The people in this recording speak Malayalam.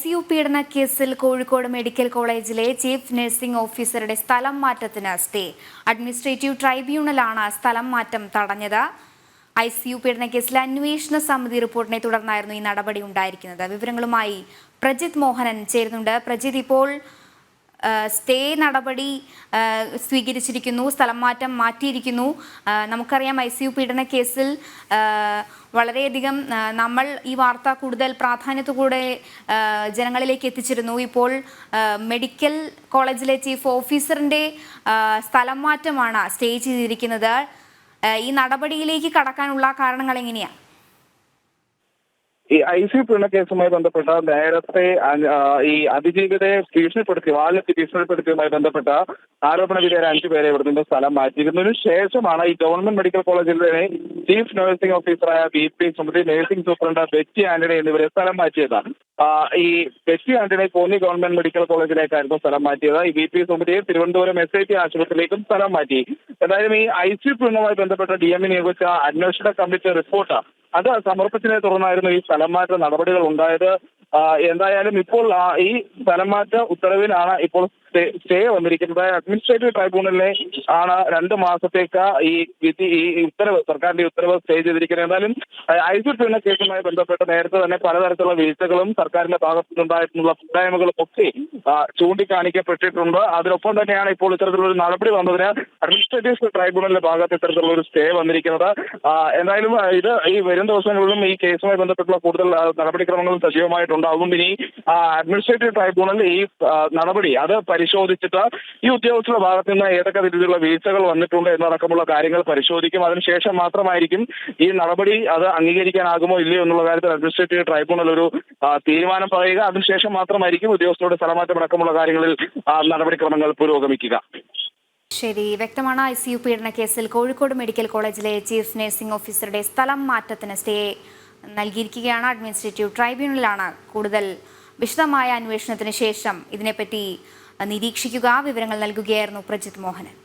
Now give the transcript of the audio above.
സി യു പീഡന കേസിൽ കോഴിക്കോട് മെഡിക്കൽ കോളേജിലെ ചീഫ് നഴ്സിംഗ് ഓഫീസറുടെ സ്ഥലം മാറ്റത്തിന് സ്റ്റേ. അഡ്മിനിസ്ട്രേറ്റീവ് ട്രൈബ്യൂണലാണ് സ്ഥലം മാറ്റം തടഞ്ഞത്. ഐ സി യു പീഡന കേസിലെ അന്വേഷണ സമിതി റിപ്പോർട്ടിനെ തുടർന്നായിരുന്നു ഈ നടപടി ഉണ്ടായിരിക്കുന്നത്. വിവരങ്ങളുമായി പ്രജിത് മോഹനൻ ചേരുന്നുണ്ട്. പ്രജിത് ഇപ്പോൾ സ്റ്റേ നടപടി സ്വീകരിച്ചിരിക്കുന്നു സ്ഥലം മാറ്റം മാറ്റിയിരിക്കുന്നു. നമുക്കറിയാം ഐ സി യു പീഡന കേസിൽ വളരെയധികം നമ്മൾ ഈ വാർത്ത കൂടുതൽ പ്രാധാന്യത്തോടെ ജനങ്ങളിലേക്ക് എത്തിച്ചിരുന്നു. ഇപ്പോൾ മെഡിക്കൽ കോളേജിലെ ചീഫ് ഓഫീസറിന്റെ സ്ഥലം മാറ്റമാണ് സ്റ്റേ ചെയ്തിരിക്കുന്നത്. ഈ നടപടിയിലേക്ക് കടക്കാനുള്ള കാരണങ്ങൾ എങ്ങനെയാണ് ഈ ഐ സി കേസുമായി ബന്ധപ്പെട്ട നേരത്തെ ഈ അതിജീവിതയെ ഭീഷണിപ്പെടുത്തി വാലിനെത്തി ഭീഷണിപ്പെടുത്തിയതുമായി ബന്ധപ്പെട്ട ആരോപണ വിധേയരെ അഞ്ചു പേരെ ഇവിടെ നിന്ന് സ്ഥലം മാറ്റിയിരുന്നതിനു ശേഷമാണ് ഈ ഗവൺമെന്റ് മെഡിക്കൽ കോളേജിലെ ചീഫ് നഴ്സിംഗ് ഓഫീസറായ B P Sumathi nursing superintendent Betty Antony എന്നിവരെ സ്ഥലം മാറ്റിയത്. ഈ Betty Antony Konni government medical കോളേജിലേക്കായിരുന്നു സ്ഥലം മാറ്റിയത്. ഈ ബി പി സുമതിയെ തിരുവനന്തപുരം എസ് ഐ ടി ആശുപത്രിയിലേക്കും സ്ഥലം മാറ്റി. എന്തായാലും ഈ ഐ സി പിണുമായി ബന്ധപ്പെട്ട ഡി എം നിയോഗിച്ച അന്വേഷണ കമ്മിറ്റി റിപ്പോർട്ട് അത് സമർപ്പിച്ചതിനെ തുടർന്നായിരുന്നു ഈ സ്ഥലം മാറ്റ നടപടികൾ ഉണ്ടായത്. എന്തായാലും ഇപ്പോൾ ഈ സ്ഥലം മാറ്റ ഉത്തരവിനാണ് ഇപ്പോൾ സ്റ്റേ വന്നിരിക്കുന്നത്. അഡ്മിനിസ്ട്രേറ്റീവ് ട്രൈബ്യൂണലിനെ ആണ് രണ്ട് മാസത്തേക്ക് ഈ വിധി ഈ ഉത്തരവ് സർക്കാരിന്റെ ഉത്തരവ് സ്റ്റേ ചെയ്തിരിക്കുന്നത്. എന്നാലും ഐ സി കേസുമായി ബന്ധപ്പെട്ട് നേരത്തെ തന്നെ പലതരത്തിലുള്ള വീഴ്ചകളും സർക്കാരിന്റെ ഭാഗത്തുനിന്നുണ്ടായിട്ടുള്ള കൂട്ടായ്മകളും ഒക്കെ ചൂണ്ടിക്കാണിക്കപ്പെട്ടിട്ടുണ്ട്. അതിനൊപ്പം തന്നെയാണ് ഇപ്പോൾ ഇത്തരത്തിലുള്ള നടപടി വന്നതിന് അഡ്മിനിസ്ട്രേറ്റീവ് ട്രൈബ്യൂണലിന്റെ ഭാഗത്ത് ഇത്തരത്തിലുള്ള ഒരു സ്റ്റേ വന്നിരിക്കുന്നത്. എന്തായാലും ഇത് ഈ വരും ദിവസങ്ങളിലും ഈ കേസുമായി ബന്ധപ്പെട്ടുള്ള കൂടുതൽ നടപടിക്രമങ്ങളും സജീവമായിട്ടുണ്ട് അതുകൊണ്ട് ഇനി അഡ്മിനിസ്ട്രേറ്റീവ് ട്രൈബ്യൂണൽ ഈ നടപടി അത് പരിശോധിച്ചിട്ട് ഈ ഉദ്യോഗസ്ഥരുടെ ഭാഗത്ത് നിന്ന് ഏതൊക്കെ രീതിയിലുള്ള വീഴ്ചകൾ വന്നിട്ടുണ്ട് എന്നടക്കമുള്ള കാര്യങ്ങൾ പരിശോധിക്കും. അതിനുശേഷം മാത്രമായിരിക്കും ഈ നടപടി അത് അംഗീകരിക്കാനാകുമോ ഇല്ലയോ എന്നുള്ള കാര്യത്തിൽ അഡ്മിനിസ്ട്രേറ്റീവ് ട്രൈബ്യൂണൽ ഒരു തീരുമാനം പറയുക. അതിനുശേഷം മാത്രമായിരിക്കും ഉദ്യോഗസ്ഥരുടെ സ്ഥലമാറ്റം അടക്കമുള്ള കാര്യങ്ങളിൽ നടപടിക്രമങ്ങൾ പുരോഗമിക്കുക. ശരി. വ്യക്തമാണ് ഐ സി യു പീഡന കേസിൽ കോഴിക്കോട് മെഡിക്കൽ കോളേജിലെ ചീഫ് നഴ്സിംഗ് ഓഫീസറുടെ സ്ഥലം മാറ്റത്തിന് സ്റ്റേ നൽകിയിരിക്കുകയാണ്. അഡ്മിനിസ്ട്രേറ്റീവ് ട്രൈബ്യൂണലാണ് കൂടുതൽ വിശദമായ അന്വേഷണത്തിന് ശേഷം ഇതിനെപ്പറ്റി നിരീക്ഷിക്കുക. വിവരങ്ങൾ നൽകുകയായിരുന്നു പ്രജിത് മോഹനൻ.